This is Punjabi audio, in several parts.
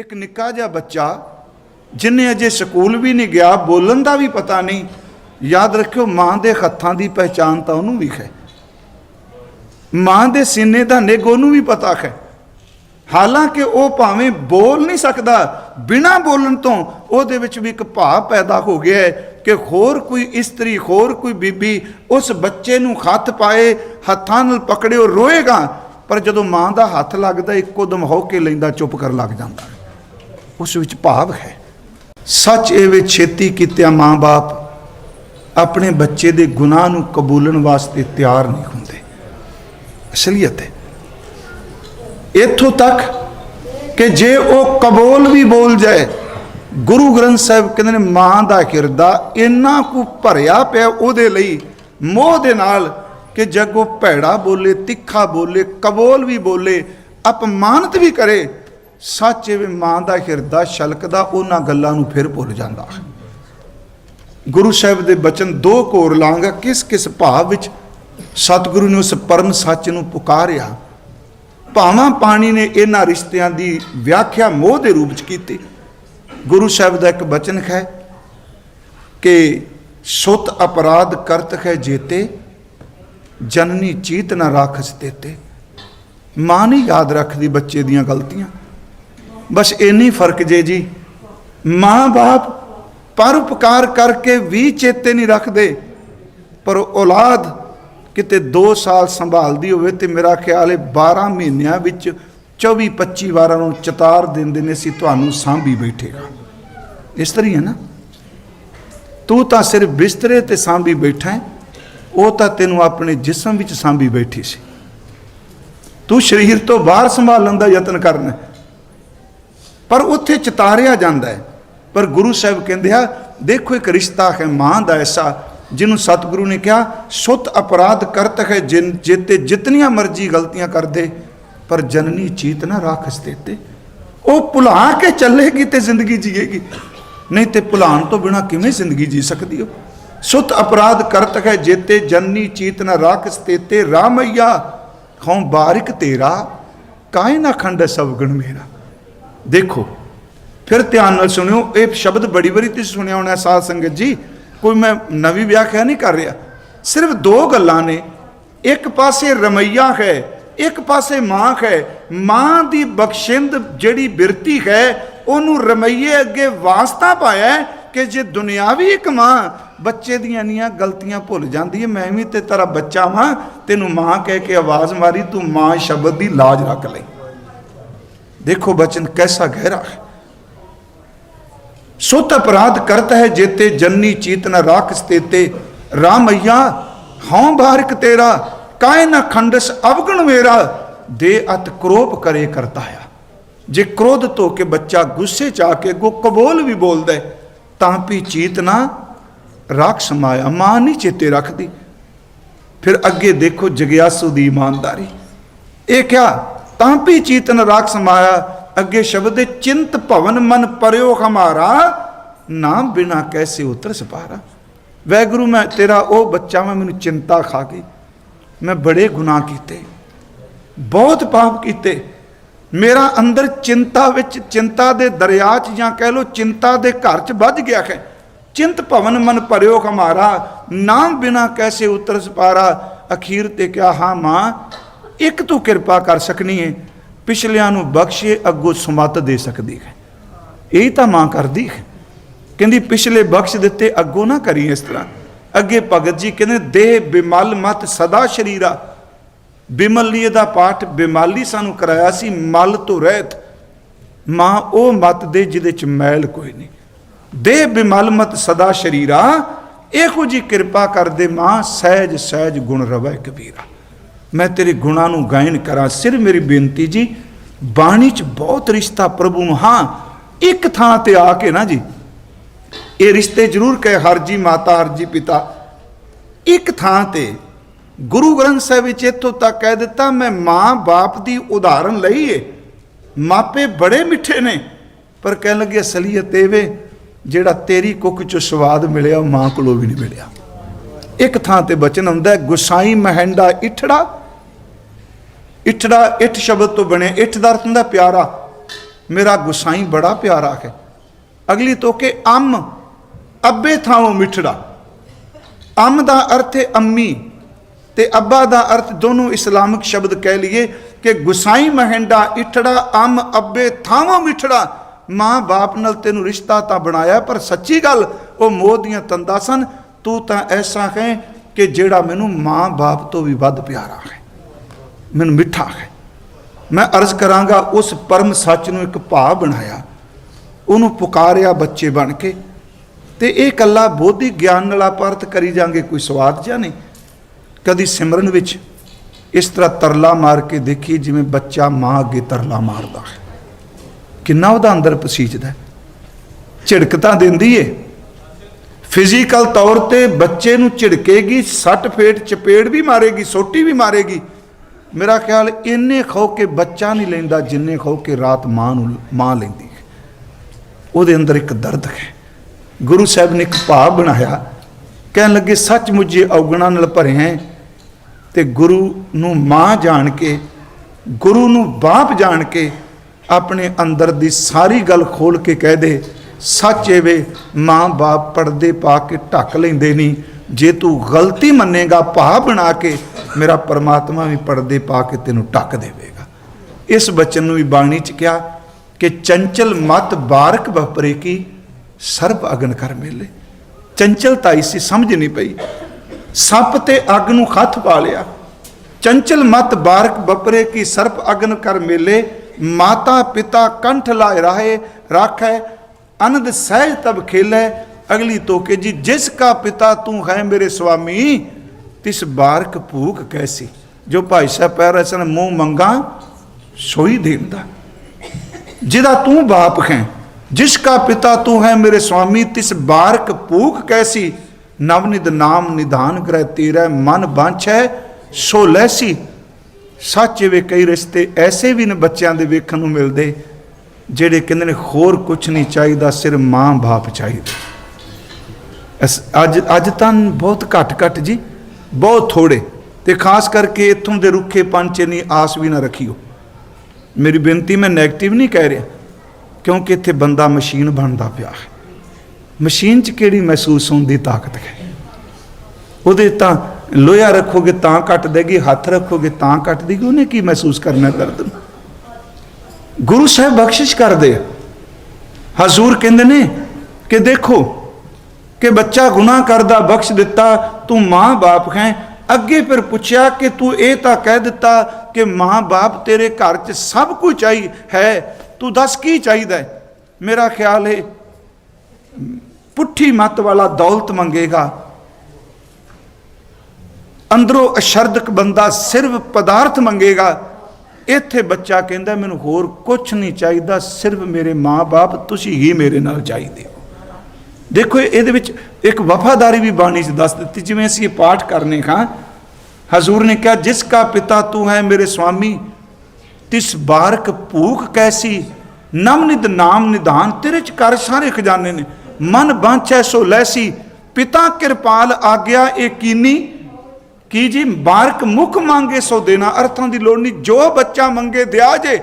ਇੱਕ ਨਿੱਕਾ ਜਿਹਾ ਬੱਚਾ ਜਿਨੇ ਅਜੇ ਸਕੂਲ ਵੀ ਨਹੀਂ ਗਿਆ, ਬੋਲਣ ਦਾ ਵੀ ਪਤਾ ਨਹੀਂ। ਯਾਦ ਰੱਖਿਓ, ਮਾਂ ਦੇ ਹੱਥਾਂ ਦੀ ਪਹਿਚਾਨ ਤਾਂ ਉਹਨੂੰ ਵੀ ਹੈ। ਮਾਂ ਦੇ ਸੀਨੇ ਦਾ ਨਿੱਘ ਉਹਨੂੰ ਵੀ ਪਤਾ ਹੈ। ਹਾਲਾਂਕਿ ਉਹ ਭਾਵੇਂ ਬੋਲ ਨਹੀਂ ਸਕਦਾ, ਬਿਨਾਂ ਬੋਲਣ ਤੋਂ ਉਹਦੇ ਵਿੱਚ ਵੀ ਇੱਕ ਭਾਵ ਪੈਦਾ ਹੋ ਗਿਆ ਹੈ ਕਿ ਹੋਰ ਕੋਈ ਇਸਤਰੀ, ਹੋਰ ਕੋਈ ਬੀਬੀ ਉਸ ਬੱਚੇ ਨੂੰ ਹੱਥ ਪਾਏ, ਹੱਥਾਂ ਨਾਲ ਪਕੜਿਓ, ਰੋਏਗਾ, ਪਰ ਜਦੋਂ ਮਾਂ ਦਾ ਹੱਥ ਲੱਗਦਾ, ਇੱਕੋ ਦਮ ਹੋ ਕੇ ਲੈਂਦਾ, ਚੁੱਪ ਕਰ ਲੱਗ ਜਾਂਦਾ। ਉਸ ਵਿੱਚ ਭਾਵ ਹੈ। ਸੱਚ ਇਹ ਵਿੱਚ ਛੇਤੀ ਕੀਤਿਆਂ ਮਾਂ-ਬਾਪ ਆਪਣੇ ਬੱਚੇ ਦੇ ਗੁਨਾਹ ਨੂੰ ਕਬੂਲਣ ਵਾਸਤੇ ਤਿਆਰ ਨਹੀਂ ਹੁੰਦੇ। ਅਸਲੀਅਤ ਹੈ। ਇੱਥੋਂ ਤੱਕ ਕਿ ਜੇ ਉਹ ਕਬੂਲ ਵੀ ਬੋਲ ਜਾਏ, ਗੁਰੂ ਗ੍ਰੰਥ ਸਾਹਿਬ ਕਹਿੰਦੇ ਨੇ, ਮਾਂ ਦਾ ਕਿਰਦਾ ਇੰਨਾ ਕੁ ਭਰਿਆ ਪਿਆ ਉਹਦੇ ਲਈ, ਮੋਹ ਦੇ ਨਾਲ ਕਿ ਜਦ ਉਹ ਭੈੜਾ ਬੋਲੇ, ਤਿੱਖਾ ਬੋਲੇ, ਕਬੂਲ ਵੀ ਬੋਲੇ, ਅਪਮਾਨਿਤ ਵੀ ਕਰੇ ਸੱਚੇ ਵੀ ਮਾਂ ਦਾ ਹਿਰਦਾ ਛਲਕਦਾ, ਉਹਨਾਂ ਗੱਲਾਂ ਨੂੰ ਫਿਰ ਭੁੱਲ ਜਾਂਦਾ ਗੁਰੂ ਸਾਹਿਬ ਦੇ ਬਚਨ ਦੋ ਕੋਰ ਲਾਂਗਾ ਕਿਸ ਕਿਸ ਭਾਵ ਵਿੱਚ ਸਤਿਗੁਰੂ ਨੇ ਉਸ ਪਰਮ ਸੱਚ ਨੂੰ ਪੁਕਾਰਿਆ। ਭਾਵਾਂ ਪਾਣੀ ਨੇ ਇਹਨਾਂ ਰਿਸ਼ਤਿਆਂ ਦੀ ਵਿਆਖਿਆ ਮੋਹ ਦੇ ਰੂਪ ਚ ਕੀਤੀ। ਗੁਰੂ ਸਾਹਿਬ ਦਾ ਇੱਕ ਬਚਨ ਹੈ ਕਿ ਸੁਤ ਅਪਰਾਧ ਕਰਤ ਹੈ ਜੇਤੇ, ਜਨਨੀ ਚੀਤ ਨਾ ਰਾਖਸ ਦੇਤੇ ਮਾਂ ਨਹੀਂ ਯਾਦ ਰੱਖਦੀ ਬੱਚੇ ਦੀਆਂ ਗਲਤੀਆਂ। ਬਸ ਇੰਨੀ ਫ਼ਰਕ ਜੇ ਜੀ। ਮਾਂ-ਬਾਪ ਪਰਉਪਕਾਰ ਕਰਕੇ ਵੀ ਚੇਤੇ ਨਹੀਂ ਰੱਖਦੇ। ਪਰ ਔਲਾਦ ਕਿਤੇ 2 ਸਾਲ ਸੰਭਾਲਦੀ ਹੋਵੇ ਤੇ ਮੇਰਾ ਖਿਆਲ ਹੈ 12 ਮਹੀਨਿਆਂ ਵਿੱਚ 24 25 ਵਾਰਾਂ ਨੂੰ ਚਤਾਰ ਦਿੰਦੇ ਨੇ ਸੀ ਤੁਹਾਨੂੰ ਸਾਂਭੀ ਬੈਠੇਗਾ। ਇਸ ਤਰ੍ਹਾਂ ਹੀ ਹੈ ਨਾ। ਤੂੰ ਤਾਂ ਸਿਰਫ ਬਿਸਤਰੇ ਤੇ ਸਾਂਭੀ ਬੈਠਾ ਹੈ ਉਹ ਤਾਂ ਤੈਨੂੰ ਆਪਣੇ ਜਿਸਮ ਵਿੱਚ ਸਾਂਭੀ ਬੈਠੀ ਸੀ। ਤੂੰ ਸਰੀਰ ਤੋਂ ਬਾਹਰ ਸੰਭਾਲਣ ਦਾ ਯਤਨ ਕਰਨਾ ਪਰ ਉੱਥੇ ਚਿਤਾਰਿਆ ਜਾਂਦਾ ਹੈ। ਪਰ ਗੁਰੂ ਸਾਹਿਬ ਕਹਿੰਦੇ ਆ, ਦੇਖੋ ਇੱਕ ਰਿਸ਼ਤਾ ਹੈ ਮਾਂ ਦਾ ਐਸਾ, ਜਿਹਨੂੰ ਸਤਿਗੁਰੂ ਨੇ ਕਿਹਾ, ਸੁੱਤ ਅਪਰਾਧ ਕਰਤ ਹੈ ਜਿਨ ਜੇਤੇ ਜਿਤਨੀਆਂ ਮਰਜ਼ੀ ਗਲਤੀਆਂ ਕਰਦੇ, ਪਰ ਜਨਨੀ ਚੀਤ ਨਾ ਰਾਖਸ ਦੇਤੇ ਉਹ ਭੁਲਾ ਕੇ ਚੱਲੇਗੀ ਤੇ ਜ਼ਿੰਦਗੀ ਜੀਏਗੀ। ਨਹੀਂ ਤੇ ਭੁਲਾਣ ਤੋਂ ਬਿਨਾ ਕਿਵੇਂ ਜ਼ਿੰਦਗੀ ਜੀ ਸਕਦੀ ਹੋ ਸੁੱਤ ਅਪਰਾਧ ਕਰਤ ਹੈ ਜੇਤੇ ਜਨਨੀ ਚੀਤ ਨਾ ਰਾਖਸ ਦੇਤੇ ਰਾਮਈਆ, ਹਉ ਬਾਰਿਕ ਤੇਰਾ ਕਾਇ ਨਾ ਖੰਡ ਸਭ ਗਣ ਮੇਰਾ? ਦੇਖੋ। ਫਿਰ ਧਿਆਨ ਨਾਲ ਸੁਣਿਓ, ਇਹ ਸ਼ਬਦ ਬੜੀ ਵਾਰੀ ਤੁਸੀਂ ਸੁਣਿਆ ਹੋਣਾ, ਸਾਧ ਸੰਗਤ ਜੀ। ਕੋਈ ਮੈਂ ਨਵੀਂ ਵਿਆਖਿਆ ਨਹੀਂ ਕਰ ਰਿਹਾ। ਸਿਰਫ ਦੋ ਗੱਲਾਂ ਨੇ। ਇੱਕ ਪਾਸੇ ਰਮਈਆ ਹੈ, ਇੱਕ ਪਾਸੇ ਮਾਂ ਹੈ। ਮਾਂ ਦੀ ਬਖਸ਼ਿੰਦ ਜਿਹੜੀ ਬਿਰਤੀ ਹੈ, ਉਹਨੂੰ ਰਮਈਏ ਅੱਗੇ ਵਾਸਤਾ ਪਾਇਆ ਕਿ ਜੇ ਦੁਨਿਆਵੀ ਇੱਕ ਮਾਂ, ਬੱਚੇ ਦੀਆਂ ਨੀਆਂ ਗਲਤੀਆਂ ਭੁੱਲ ਜਾਂਦੀ ਹੈ, ਮੈਂ ਵੀ ਤੇ ਤੇਰਾ ਬੱਚਾ ਵਾਂ, ਤੈਨੂੰ ਮਾਂ ਕਹਿ ਕੇ ਆਵਾਜ਼ ਮਾਰੀ, ਤੂੰ ਮਾਂ ਸ਼ਬਦ ਦੀ ਲਾਜ ਰੱਖ ਲਈ ਦੇਖੋ ਬਚਨ कैसा गहरा है सुत अपराध करत है जेते जन्नी चीत न राख तेते रामैया हौं बारिक तेरा काहे न खंडस अवगण मेरा ਦੇ ਅਤ ਕ੍ਰੋਪ ਕਰੇ ਕਰਤਾ ਆ ਜੇ ਕ੍ਰੋਧ ਧੋ ਕੇ ਬੱਚਾ ਗੁੱਸੇ ਚ ਆ ਕੇ ਗੋ ਕਬੋਲ ਵੀ ਬੋਲਦਾ ਹੈ, ਤਾਂ ਵੀ ਚੀਤ ਨਾ ਰਾਖ ਸਮਾਇਆ ਮਾਂ ਨਹੀਂ ਚੇਤੇ ਰੱਖਦੀ ਫਿਰ ਅੱਗੇ ਦੇਖੋ ਜਗਿਆਸੂ ਦੀ ਇਮਾਨਦਾਰੀ ਇਹ ਕਿਆ ਤਾਂ ਵੀ ਚੀਤਨ ਰਾਖ ਸਮਾਇਆ, ਅੱਗੇ ਸ਼ਬਦ ਹੈ ਚਿੰਤ ਭਵਨ ਮਨ ਪਰਿਓ ਹਮਾਰਾ ਨਾਮ ਬਿਨਾ ਕੈਸੇ ਉਤਰ ਸਪਾਰਾ। ਵੈਗੁਰੂ, ਮੈਂ ਤੇਰਾ ਉਹ ਬੱਚਾ, ਮੈਂ ਮੈਨੂੰ ਚਿੰਤਾ ਖਾ ਗਈ। ਮੈਂ ਬੜੇ ਗੁਨਾਹ ਕੀਤੇ, ਬਹੁਤ ਪਾਪ ਕੀਤੇ। ਮੇਰਾ ਅੰਦਰ ਚਿੰਤਾ ਵਿੱਚ, ਚਿੰਤਾ ਦੇ ਦਰਿਆ 'ਚ ਜਾਂ ਕਹਿ ਲੋ ਚਿੰਤਾ ਦੇ ਘਰ 'ਚ ਵੱਜ ਗਿਆ ਹੈ। ਚਿੰਤ ਭਵਨ ਮਨ ਭਰਿਓ ਹਮਾਰਾ ਨਾਮ ਬਿਨਾ ਕੈਸੇ ਉਤਰ ਸਪਾਰਾ। ਅਖੀਰ ਤੇ ਕਿਹਾ, ਹਾਂ ਮਾਂ ਇੱਕ ਤੂੰ ਕਿਰਪਾ ਕਰ ਸਕਣੀ ਹੈ ਪਿਛਲਿਆਂ ਨੂੰ ਬਖਸ਼ੇ ਅੱਗੋਂ ਸੁਮਤ ਦੇ ਸਕਦੀ ਹੈ। ਇਹ ਤਾਂ ਮਾਂ ਕਰਦੀ ਹੈ। ਕਹਿੰਦੀ, ਪਿਛਲੇ ਬਖਸ਼ ਦਿੱਤੇ ਅੱਗੋਂ ਨਾ ਕਰੀ ਇਸ ਤਰ੍ਹਾਂ। ਅੱਗੇ ਭਗਤ ਜੀ ਕਹਿੰਦੇ, ਦੇਹ ਬਿਮਲ ਮਤ ਸਦਾ ਸ਼ਰੀਰਾ। ਬਿਮਲੀਏ ਦਾ ਪਾਠ ਬਿਮਾਲੀ ਸਾਨੂੰ ਕਰਾਇਆ ਸੀ, ਮਲ ਤੋਂ ਰਹਿਤ। ਮਾਂ, ਉਹ ਮਤ ਦੇ ਜਿਹਦੇ ਚ ਮੈਲ ਕੋਈ ਨਹੀਂ। ਦੇਹ ਬਿਮਲ ਮਤ ਸਦਾ ਸ਼ਰੀਰਾ। ਇਹੋ ਜੀ ਕਿਰਪਾ ਕਰਦੇ ਮਾਂ ਸਹਿਜ ਸਹਿਜ ਗੁਣ ਰਵੈ ਕਬੀਰਾ। ਮੈਂ ਤੇਰੇ ਗੁਣਾਂ ਨੂੰ ਗਾਇਨ ਕਰਾਂ। ਸਿਰ ਮੇਰੀ ਬੇਨਤੀ ਜੀ, ਬਾਣੀ ਚ ਬਹੁਤ ਰਿਸ਼ਤਾ ਪ੍ਰਭੂ ਨੂੰ, ਹਾਂ, ਇੱਕ ਥਾਂ ਤੇ ਆ ਕੇ ਨਾ ਜੀ, ਇਹ ਰਿਸ਼ਤੇ ਜ਼ਰੂਰ ਕਹੇ, ਹਰ ਜੀ ਮਾਤਾ, ਹਰ ਜੀ ਪਿਤਾ। ਇੱਕ ਥਾਂ ਤੇ ਗੁਰੂ ਗ੍ਰੰਥ ਸਾਹਿਬ ਵਿੱਚ ਇੱਥੋਂ ਤੱਕ ਕਹਿ ਦਿੱਤਾ, ਮੈਂ ਮਾਂ ਬਾਪ ਦੀ ਉਦਾਹਰਨ ਲਈ ਏ। ਮਾਪੇ ਬੜੇ ਮਿੱਠੇ ਨੇ, ਪਰ ਕਹਿਣ ਲੱਗੇ, ਅਸਲੀਅਤ ਇਹ ਵੇ, ਜਿਹੜਾ ਤੇਰੀ ਕੁੱਖ 'ਚੋਂ ਸਵਾਦ ਮਿਲਿਆ ਉਹ ਮਾਂ ਕੋਲੋਂ ਵੀ ਨਹੀਂ ਮਿਲਿਆ। ਇੱਕ ਥਾਂ ਤੇ ਬਚਨ ਹੁੰਦਾ ਗੁਸਾਈ ਮਹਿੰਡਾ ਇਠੜਾ ਇਠੜਾ ਇਠ ਸ਼ਬਦ ਤੋਂ ਬਣਿਆ ਇਠ ਦਾ ਅਰਥ ਹੁੰਦਾ ਪਿਆਰਾ। ਮੇਰਾ ਗੁਸਾਈ ਬੜਾ ਪਿਆਰਾ ਹੈ। ਅਗਲੀ ਤੋਕੇ ਅੰਮ। ਅੱਬੇ ਥਾਂੋਂ ਮਿਠੜਾ। ਅੰਮ ਦਾ ਅਰਥ ਹੈ ਅੰਮੀ। ਤੇ ਅੱਬਾ ਦਾ ਅਰਥ ਦੋਨੋਂ ਇਸਲਾਮਿਕ ਸ਼ਬਦ ਕਹਿ ਲਈਏ ਕਿ ਗੁਸਾਈ ਮਹਿੰਡਾ ਇਠੜਾ, ਅੰਮ ਅੱਬੇ ਥਾਂੋਂ ਮਿੱਠੜਾ। ਮਾਂ ਬਾਪ ਨਾਲ ਤੈਨੂੰ ਰਿਸ਼ਤਾ ਤਾਂ ਬਣਾਇਆ, ਪਰ ਸੱਚੀ ਗੱਲ, ਉਹ ਮੋਹ ਦੀਆਂ ਤੰਦਾਂ ਸਨ। ਤੂੰ ਤਾਂ ਐਸਾ ਹੈ ਕਿ ਜਿਹੜਾ ਮੈਨੂੰ ਮਾਂ ਬਾਪ ਤੋਂ ਵੀ ਵੱਧ ਪਿਆਰਾ ਹੈ। ਮੈਨੂੰ ਮਿੱਠਾ ਹੈ। ਮੈਂ ਅਰਜ਼ ਕਰਾਂਗਾ ਉਸ ਪਰਮ ਸੱਚ ਨੂੰ ਇੱਕ ਭਾਵ ਬਣਾਇਆ। ਉਹਨੂੰ ਪੁਕਾਰਿਆ ਬੱਚੇ ਬਣ ਕੇ। ਤੇ ਇਹ ਕੱਲਾ ਬੋਧੀ ਗਿਆਨ ਨਾਲ ਆਪਾਂ ਕਰੀ ਜਾਂਗੇ, ਕੋਈ ਸਵਾਦ ਜਾਂ ਨਹੀਂ। ਕਦੀ ਸਿਮਰਨ ਵਿੱਚ ਇਸ ਤਰ੍ਹਾਂ ਤਰਲਾ ਮਾਰ ਕੇ ਦੇਖੀ ਜਿਵੇਂ ਬੱਚਾ ਮਾਂ ਅੱਗੇ ਤਰਲਾ ਮਾਰਦਾ ਹੈ। ਕਿੰਨਾ ਉਹਦਾ ਅੰਦਰ ਪਸੀਜਦਾ ਝਿੜਕ ਤਾਂ ਦਿੰਦੀ ਏ। ਫਿਜ਼ੀਕਲ ਤੌਰ ਤੇ ਬੱਚੇ ਨੂੰ ਝਿੜਕੇਗੀ ਸੱਟ ਫੇਟ ਚਪੇੜ ਵੀ ਮਾਰੇਗੀ, ਸੋਟੀ ਵੀ ਮਾਰੇਗੀ। ਮੇਰਾ ਖਿਆਲ ਇੰਨੇ ਖੋ ਕੇ ਬੱਚਾ ਨਹੀਂ ਲੈਂਦਾ ਜਿੰਨੇ ਖੋ ਕੇ ਰਾਤ ਮਾਂ ਨੂੰ, ਮਾਂ ਲੈਂਦੀ ਹੈ। ਉਹਦੇ ਅੰਦਰ ਇੱਕ ਦਰਦ ਹੈ। ਗੁਰੂ ਸਾਹਿਬ ਨੇ ਇੱਕ ਭਾਵ ਬਣਾਇਆ। ਕਹਿਣ ਲੱਗੇ ਸੱਚ ਮੁਝੇ ਔਗਣਾ ਨਾਲ ਭਰੇ ਹੈ ਤੇ ਗੁਰੂ ਨੂੰ ਮਾਂ ਜਾਣ ਕੇ, ਗੁਰੂ ਨੂੰ ਬਾਪ ਜਾਣ ਕੇ ਆਪਣੇ ਅੰਦਰ ਦੀ ਸਾਰੀ ਗੱਲ ਖੋਲ ਕੇ ਕਹਿ ਦੇ, ਸੱਚ ਏ ਮਾਂ ਬਾਪ ਪਰਦੇ ਪਾ ਕੇ ਢੱਕ ਲੈਂਦੇ ਨਹੀਂ। ਜੇ ਤੂੰ ਗਲਤੀ ਮੰਨੇਗਾ ਭਾ ਬਣਾ ਕੇ ਮੇਰਾ ਪਰਮਾਤਮਾ ਵੀ ਪਰਦੇ ਪਾ ਕੇ ਤੈਨੂੰ ਟੱਕ ਦੇਵੇਗਾ। ਇਸ ਬਚਨ ਨੂੰ ਵੀ ਬਾਣੀ ਚ ਕਿਹਾ ਕਿ ਚੰਚਲ ਮਤ ਬਾਰਕ ਬਪਰੇ ਕੀ ਸਰਬ ਅਗਨ ਕਰ ਮੇਲੇ। ਚੰਚਲਤਾ ਇਸੀ ਸਮਝ ਨਹੀਂ ਪਈ। ਸੱਪ ਤੇ ਅੱਗ ਨੂੰ ਹੱਥ ਪਾ ਲਿਆ। ਚੰਚਲ ਮਤ ਬਾਰਕ ਬਪਰੇ ਕੀ ਸਰਪ ਅਗਨ ਕਰ ਮੇਲੇ। ਮਾਤਾ ਪਿਤਾ ਕੰਠ ਲਾਏ ਰਾਹੇ, ਰਾਖੈ, ਅਨੰਦ ਸਹਿਜ ਤਬ ਖੇਲੇ। ਅਗਲੀ ਤੋਕੇ ਜੀ, ਜਿਸ ਕਾ ਪਿਤਾ ਤੂੰ ਹੈ ਮੇਰੇ ਸੁਆਮੀ ਤਿਸ ਬਾਰਕ ਭੂਖ ਕੈਸੀ? ਜੋ ਭਾਈ ਸਾਹਿਬ ਪੈ ਰਹੇ ਸਨ, ਮੂੰਹ ਮੰਗਾ, ਸੋਈ ਦੇਂਦਾ ਜਿਹਦਾ ਤੂੰ ਬਾਪ ਹੈ, ਜਿਸ ਕਾ ਪਿਤਾ ਤੂੰ ਹੈ, ਮੇਰੇ ਸੁਆਮੀ ਤਿਸ ਬਾਰਕ ਭੂਖ ਕੈਸੀ? ਨਵਨਿਦ ਨਾਮ ਨਿਧਾਨ ਕਰੈ ਤੇਰਾ ਮਨ ਬਾਂਛੈ ਸੋ ਲੈਸੀ। ਸੱਚ ਵੇ ਕਈ ਰਿਸ਼ਤੇ ਐਸੇ ਵੀ ਨੇ ਬੱਚਿਆਂ ਦੇ ਵੇਖਣ ਨੂੰ ਮਿਲਦੇ, ਜਿਹੜੇ ਕਹਿੰਦੇ ਨੇ, ਹੋਰ ਕੁਝ ਨਹੀਂ ਚਾਹੀਦਾ, ਸਿਰ ਮਾਂ ਬਾਪ ਚਾਹੀਦਾ। ਅਸ- ਅੱਜ ਅੱਜ ਤਾਂ ਬਹੁਤ ਘੱਟ ਘੱਟ ਜੀ। ਬਹੁਤ ਥੋੜੇ ਤੇ ਖਾਸ ਕਰਕੇ ਇੱਥੋਂ ਦੇ ਰੁੱਖੇ ਪੰਚੇ ਨਹੀਂ ਆਸ ਵੀ ਨਾ ਰੱਖਿਓ। ਮੇਰੀ ਬੇਨਤੀ, ਮੈਂ 네ਗੇਟਿਵ ਨਹੀਂ ਕਹਿ ਰਿਹਾ, ਕਿਉਂਕਿ ਇੱਥੇ ਬੰਦਾ ਮਸ਼ੀਨ ਬਣਦਾ ਪਿਆ ਹੈ। ਮਸ਼ੀਨ 'ਚ ਕਿਹੜੀ ਮਹਿਸੂਸ ਹੋਣ ਦੀ ਤਾਕਤ ਹੈ? ਉਹਦੇ ਤਾਂ ਲੋਹਾ ਰੱਖੋਗੇ ਤਾਂ ਕੱਟ ਦੇਗੀ, ਹੱਥ ਰੱਖੋਗੇ ਤਾਂ ਕੱਟ ਦੇਗੀ, ਉਹਨੇ ਕੀ ਮਹਿਸੂਸ ਕਰਨਾ ਦਰਦ ਨੂੰ? ਗੁਰੂ ਸਾਹਿਬ ਬਖਸ਼ਿਸ਼ ਕਰਦੇ ਆ। ਹਜ਼ੂਰ ਕਹਿੰਦੇ ਨੇ ਕਿ ਦੇਖੋ ਕਿ ਬੱਚਾ ਗੁਨਾਹ ਕਰਦਾ ਬਖਸ਼ ਦਿੱਤਾ, ਤੂੰ ਮਾਂ ਬਾਪ ਹੈ। ਅੱਗੇ ਫਿਰ ਪੁੱਛਿਆ ਕਿ ਤੂੰ ਇਹ ਤਾਂ ਕਹਿ ਦਿੱਤਾ ਕਿ ਮਾਂ ਬਾਪ ਤੇਰੇ ਘਰ 'ਚ ਸਭ ਕੁਝ ਚਾਹੀ ਹੈ, ਤੂੰ ਦੱਸ ਕੀ ਚਾਹੀਦਾ ਮੇਰਾ ਖਿਆਲ ਹੈ ਪੁੱਠੀ ਮੱਤ ਵਾਲਾ ਦੌਲਤ ਮੰਗੇਗਾ। ਅੰਦਰੋਂ ਅਸ਼ਰਦਕ ਬੰਦਾ ਸਿਰਫ ਪਦਾਰਥ ਮੰਗੇਗਾ। ਇੱਥੇ ਬੱਚਾ ਕਹਿੰਦਾ, ਮੈਨੂੰ ਹੋਰ ਕੁਝ ਨਹੀਂ ਚਾਹੀਦਾ, ਸਿਰਫ ਮੇਰੇ ਮਾਂ-ਬਾਪ, ਤੁਸੀਂ ਹੀ ਮੇਰੇ ਨਾਲ ਚਾਹੀਦੇ ਹੋ ਦੇਖੋ, ਇਹਦੇ ਵਿੱਚ ਇੱਕ ਵਫਾਦਾਰੀ ਵੀ ਬਾਣੀ 'ਚ ਦੱਸ ਦਿੱਤੀ, ਜਿਵੇਂ ਅਸੀਂ ਇਹ ਪਾਠ ਕਰਨੇ ਖਾਂ ਹਜ਼ੂਰ ਨੇ ਕਿਹਾ, ਜਿਸ ਕਾ ਪਿਤਾ ਤੂੰ ਹੈ ਮੇਰੇ ਸੁਆਮੀ ਤਿਸ ਬਾਰਕ ਭੂਖ ਕੈਸੀ? ਨਵਨਿਦ ਨਾਮ ਨਿਧਾਨ, ਤੇਰੇ ਚ ਕਰ ਸਾਰੇ ਖਜ਼ਾਨੇ ਨੇ। ਮਨ ਬਾਂਚੈ ਸੋ ਲੈਸੀ, ਪਿਤਾ ਕਿਰਪਾਲ ਆਗਿਆ ਇਹ ਕੀਨੀ? ਕੀ ਜੀ, ਬਾਰਕ ਮੁਖ ਮੰਗੇ ਸੋ ਦੇਣਾ, ਅਰਥਾਂ ਦੀ ਲੋੜ ਨਹੀਂ ਜੋ ਬੱਚਾ ਮੰਗੇ ਦਿਆ ਜੇ।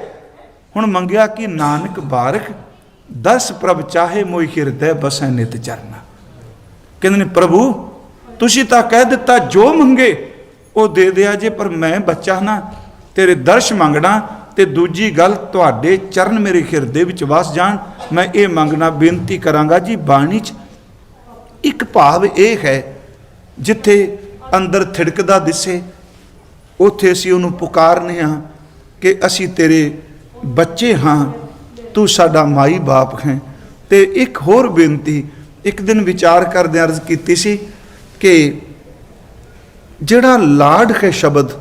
ਹੁਣ ਮੰਗਿਆ ਕਿ, ਨਾਨਕ ਬਾਰਕ ਦਸ ਪ੍ਰਭ ਚਾਹੇ ਮੋਈ ਹਿਰਦੈ ਬਸੈ ਨਿਤ ਚਰਨਾ ਕਹਿੰਦੇ ਨੇ ਪ੍ਰਭੂ ਤੁਸੀਂ ਤਾਂ ਕਹਿ ਦਿੱਤਾ ਜੋ ਮੰਗੇ ਉਹ ਦੇ ਦਿਆ ਜੇ ਪਰ ਮੈਂ ਬੱਚਾ ਨਾ ਤੇਰੇ ਦਰਸ਼ ਮੰਗਣਾ ਤੇ ਦੂਜੀ ਗੱਲ ਤੁਹਾਡੇ ਚਰਨ ਮੇਰੇ ਹਿਰਦੇ ਵਿੱਚ ਵਸ ਜਾਣ ਮੈਂ ਇਹ ਮੰਗਣਾ ਬੇਨਤੀ ਕਰਾਂਗਾ ਜੀ ਬਾਣੀ 'ਚ ਇੱਕ ਭਾਵ ਇਹ ਹੈ ਜਿੱਥੇ ਅੰਦਰ ਥਿੜਕਦਾ ਦਿਸੇ ਉੱਥੇ ਅਸੀਂ ਉਹਨੂੰ ਪੁਕਾਰਨੇ ਹਾਂ ਕਿ ਅਸੀਂ ਤੇਰੇ ਬੱਚੇ ਹਾਂ ਤੂੰ ਸਾਡਾ ਮਾਈ ਬਾਪ ਹੈ। ਤੇ ਇੱਕ ਹੋਰ ਬੇਨਤੀ, ਇੱਕ ਦਿਨ ਵਿਚਾਰ ਕਰਦੇ ਅਰਜ਼ ਕੀਤੀ ਸੀ ਕਿ ਜਿਹੜਾ ਲਾਡ ਹੈ ਸ਼ਬਦ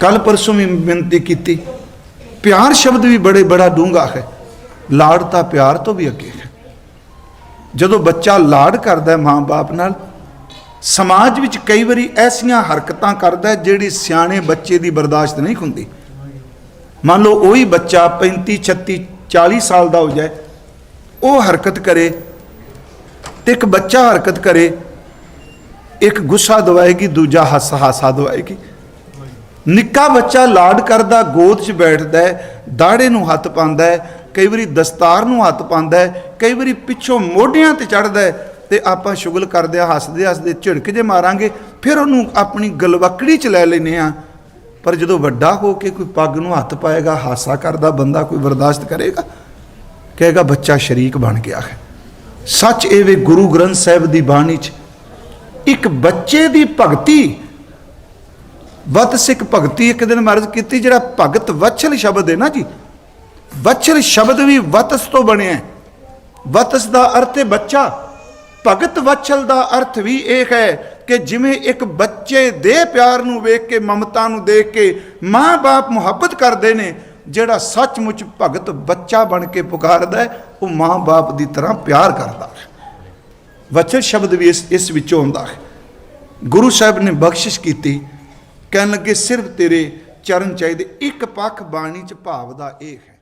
ਕੱਲ ਪਰਸੋਂ ਵੀ ਬੇਨਤੀ ਕੀਤੀ, ਪਿਆਰ ਸ਼ਬਦ ਵੀ ਬੜੇ ਬੜਾ ਡੂੰਘਾ ਹੈ। ਲਾਡ ਤਾਂ ਪਿਆਰ ਤੋਂ ਵੀ ਅੱਗੇ ਹੈ। ਜਦੋਂ ਬੱਚਾ ਲਾਡ ਕਰਦਾ ਹੈ ਮਾਂ-ਬਾਪ ਨਾਲ, ਸਮਾਜ ਵਿੱਚ ਕਈ ਵਾਰੀ ਐਸੀਆਂ ਹਰਕਤਾਂ ਕਰਦਾ ਜਿਹੜੀ ਸਿਆਣੇ ਬੱਚੇ ਦੀ ਬਰਦਾਸ਼ਤ ਨਹੀਂ ਹੁੰਦੀ। ਮੰਨ ਲਓ ਉਹੀ ਬੱਚਾ 35 36 40 ਸਾਲ ਦਾ ਹੋ ਜਾਏ, ਉਹ ਹਰਕਤ ਕਰੇ ਤੇ ਇੱਕ ਬੱਚਾ ਹਰਕਤ ਕਰੇ, ਇੱਕ ਗੁੱਸਾ ਦਵਾਏਗੀ, ਦੂਜਾ ਹੱਸ ਹਾਸਾ ਦਵਾਏਗੀ। ਨਿੱਕਾ ਬੱਚਾ ਲਾਡ ਕਰਦਾ, ਗੋਦ 'ਚ ਬੈਠਦਾ ਹੈ, ਦਾੜੇ ਨੂੰ ਹੱਥ ਪਾਉਂਦਾ ਹੈ, ਕਈ ਵਾਰੀ ਦਸਤਾਰ ਨੂੰ ਹੱਥ ਪਾਉਂਦਾ ਹੈ, ਕਈ ਵਾਰੀ ਪਿੱਛੋਂ ਮੋਢਿਆਂ ਤੇ ਚੜਦਾ ਹੈ ਤੇ ਆਪਾਂ ਸ਼ੁਗਲ ਕਰਦੇ ਆ ਹੱਸਦੇ ਹੱਸਦੇ ਝਿੜਕ ਜੇ ਮਾਰਾਂਗੇ, ਫਿਰ ਉਹਨੂੰ ਆਪਣੀ ਗਲਵਕੜੀ 'ਚ ਲੈ ਲੈਨੇ ਆ ਪਰ ਜਦੋਂ ਵੱਡਾ ਹੋ ਕੇ ਕੋਈ ਪੱਗ ਨੂੰ ਹੱਥ ਪਾਏਗਾ, ਹਾਸਾ ਕਰਦਾ ਬੰਦਾ ਕੋਈ ਬਰਦਾਸ਼ਤ ਕਰੇਗਾ? ਕਹੇਗਾ, ਬੱਚਾ ਸ਼ਰੀਕ ਬਣ ਗਿਆ ਹੈ। ਸੱਚ ਇਹ ਵੇ ਗੁਰੂ ਗ੍ਰੰਥ ਸਾਹਿਬ ਦੀ ਬਾਣੀ 'ਚ, ਇੱਕ ਬੱਚੇ ਦੀ ਭਗਤੀ, ਵਤ ਸਿੱਖ ਭਗਤੀ ਇੱਕ ਦਿਨ ਮਰਜ਼ ਕੀਤੀ, ਜਿਹੜਾ ਭਗਤ ਵਚਲ ਸ਼ਬਦ ਹੈ ਨਾ ਜੀ? ਵਚਲ ਸ਼ਬਦ ਵੀ ਵਤਸ ਤੋਂ ਬਣਿਆ ਵਤਸ ਦਾ ਅਰਥ ਹੈ ਬੱਚਾ। ਭਗਤ ਵਚਲ ਦਾ ਅਰਥ ਵੀ ਇਹ ਹੈ ਕਿ ਜਿਵੇਂ ਇੱਕ ਬੱਚੇ ਦੇ ਪਿਆਰ ਨੂੰ ਵੇਖ ਕੇ, ਮਮਤਾ ਨੂੰ ਦੇਖ ਕੇ ਮਾਂ-ਬਾਪ ਮੁਹੱਬਤ ਕਰਦੇ ਨੇ, ਜਿਹੜਾ ਸੱਚਮੁੱਚ ਭਗਤ ਬੱਚਾ ਬਣ ਕੇ ਪੁਕਾਰਦਾ ਹੈ, ਉਹ ਮਾਂ-ਬਾਪ ਦੀ ਤਰ੍ਹਾਂ ਪਿਆਰ ਕਰਦਾ ਹੈ। ਵਚਨ ਸ਼ਬਦ ਵੀ ਇਸ ਇਸ ਵਿੱਚੋਂ ਆਉਂਦਾ ਹੈ। ਗੁਰੂ ਸਾਹਿਬ ਨੇ ਬਖਸ਼ਿਸ਼ ਕੀਤੀ, ਕਹਿਣ ਲੱਗੇ, ਸਿਰਫ ਤੇਰੇ ਚਰਨ ਚਾਹੀਦੇ, ਇੱਕ ਪੱਖ ਬਾਣੀ ਚ ਭਾਵ ਦਾ ਇਹ ਹੈ।